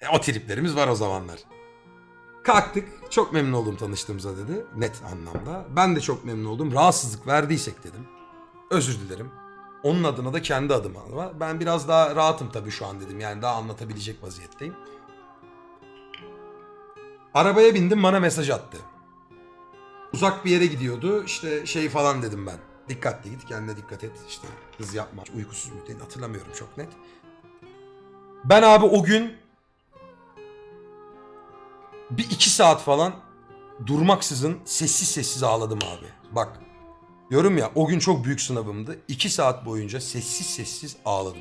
E, o triplerimiz var o zamanlar. Kalktık. Çok memnun oldum tanıştığımıza dedi. Net anlamda. Ben de çok memnun oldum. Rahatsızlık verdiysek dedim. Özür dilerim. Onun adına da kendi adıma. Ben biraz daha rahatım tabii şu an dedim. Yani daha anlatabilecek vaziyetteyim. Arabaya bindim bana mesaj attı. Uzak bir yere gidiyordu. İşte şey falan dedim ben. Dikkatli git kendine dikkat et. İşte hız yapma. Uykusuz mu hatırlamıyorum çok net. Ben abi o gün bir iki saat falan durmaksızın sessiz sessiz ağladım abi. Bak diyorum ya o gün çok büyük sınavımdı. İki saat boyunca sessiz sessiz ağladım.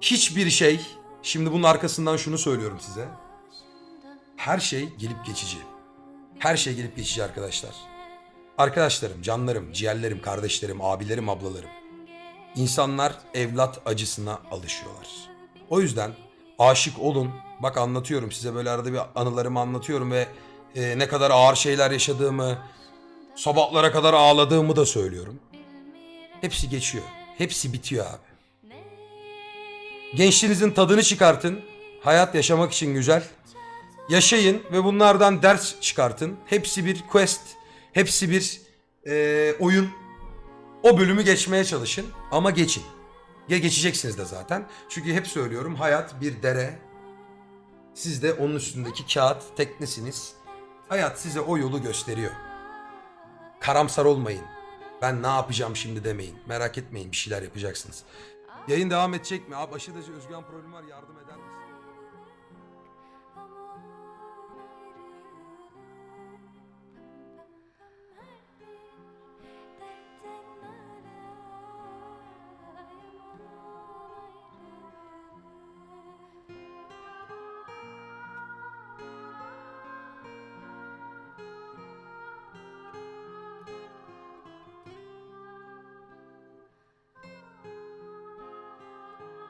Hiçbir şey, şimdi bunun arkasından şunu söylüyorum size. Her şey gelip geçici. Her şey gelip geçici arkadaşlar. Arkadaşlarım, canlarım, ciğerlerim, kardeşlerim, abilerim, ablalarım. İnsanlar evlat acısına alışıyorlar. O yüzden aşık olun. Bak anlatıyorum size böyle arada bir anılarımı anlatıyorum ve e, ne kadar ağır şeyler yaşadığımı, sabahlara kadar ağladığımı da söylüyorum. Hepsi geçiyor. Hepsi bitiyor abi. Gençliğinizin tadını çıkartın. Hayat yaşamak için güzel. Yaşayın ve bunlardan ders çıkartın. Hepsi bir quest. Hepsi bir eee, oyun. O bölümü geçmeye çalışın ama geçin. Ya geçeceksiniz de zaten. Çünkü hep söylüyorum hayat bir dere. Siz de onun üstündeki kağıt teknesiniz. Hayat size o yolu gösteriyor. Karamsar olmayın. Ben ne yapacağım şimdi demeyin. Merak etmeyin bir şeyler yapacaksınız. Yayın devam edecek mi? Abi aşırı derece özgüven problemi var yardım eder mi?